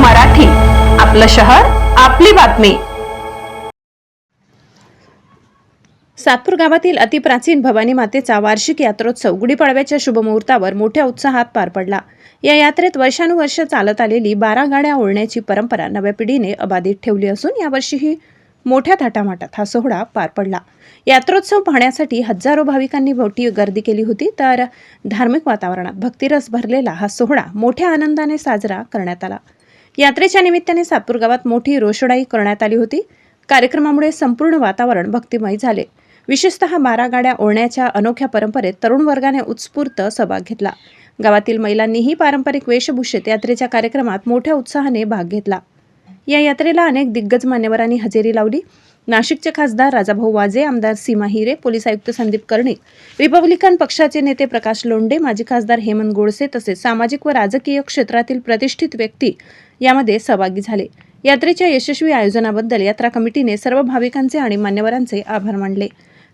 मराठी. आपलं शहर आपली बातमी. सातपूर गावातील अतिप्राचीन भवानी मातेचा वार्षिक यात्रोत्सव गुढीपाडव्याच्या शुभमुहूर्तावर मोठ्या उत्साहात पार पडला. या यात्रेत वर्षानुवर्ष चालत आलेली बारा गाड्या ओढण्याची परंपरा नव्या पिढीने अबाधित ठेवली असून यावर्षीही मोठ्या थाटामाटात हा सोहळा पार पडला. यात्रोत्सव पाहण्यासाठी हजारो भाविकांनी मोठी गर्दी केली होती तर धार्मिक वातावरणात भक्तिरस भरलेला हा सोहळा मोठ्या आनंदाने साजरा करण्यात आला. यात्रेच्या निमित्ताने सातपूर गावात मोठी रोषणाई करण्यात आली होती. कार्यक्रमामुळे संपूर्ण वातावरण भक्तिमय झाले. विशेषतः बारा गाड्या ओढण्याच्या अनोख्या परंपरेत तरुण वर्गाने उत्स्फूर्त सहभाग घेतला. गावातील महिलांनीही पारंपरिक वेशभूषेत यात्रेच्या कार्यक्रमात मोठ्या उत्साहाने भाग घेतला. या यात्रेला अनेक दिग्गज मान्यवरांनी हजेरी लावली. नाशिकचे खासदार राजाभाऊ वाजे आमदार सीमा हिरे पोलीस आयुक्त संदीप कर्णिक रिपब्लिकन पक्षाचे नेते प्रकाश लोंडे माजी खासदार हेमंत गोडसे तसेच सामाजिक व राजकीय क्षेत्रातील प्रतिष्ठित व्यक्ती यामध्ये सहभागी झाले. यात्रेच्या यशस्वी आयोजनाबद्दल यात्रा कमिटीने सर्व भाविकांचे आणि मान्यवरांचे आभार मानले.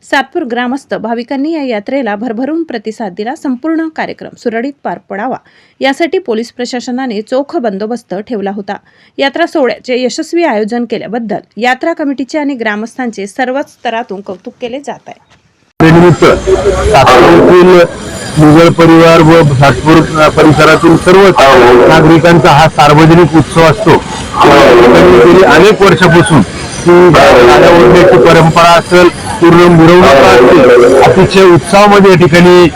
सातपूर ग्रामस्थ भाविकांनी या यात्रेला भरभरून प्रतिसाद दिला. संपूर्ण कार्यक्रम सुरळीत पार पडावा. यासाठी पोलीस प्रशासनाने चोख बंदोबस्त ठेवला होता. यात्रा सोहळ्याचे यशस्वी आयोजन केल्याबद्दल यात्रा कमिटीचे आणि ग्रामस्थांचे सर्वच स्तरातून कौतुक केले जात आहे. मुघल परिवार व सातपूर परिसरातील सर्व नागरिकांचा हा सार्वजनिक उत्सव असतो. गेली अनेक वर्षापासून ती गाड्या ओढण्याची परंपरा असेल पूर्ण मिरवणुका असतील अतिशय उत्साहामध्ये या ठिकाणी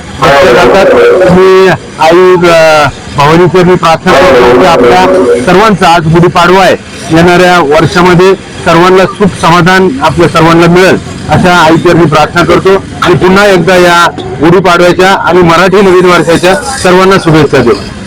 जातात. मी आई अ, भवानीचरणी प्रार्थना करतो की आपल्या सर्वांचा आज गुढीपाडवा आहे. येणाऱ्या वर्षामध्ये सर्वांना सुख समाधान आपल्या सर्वांना मिळेल अशा आईचरणी प्रार्थना करतो. आणि पुन्हा एकदा या गुढीपाडव्याच्या आणि मराठी नवीन वर्षाच्या सर्वांना शुभेच्छा देतो.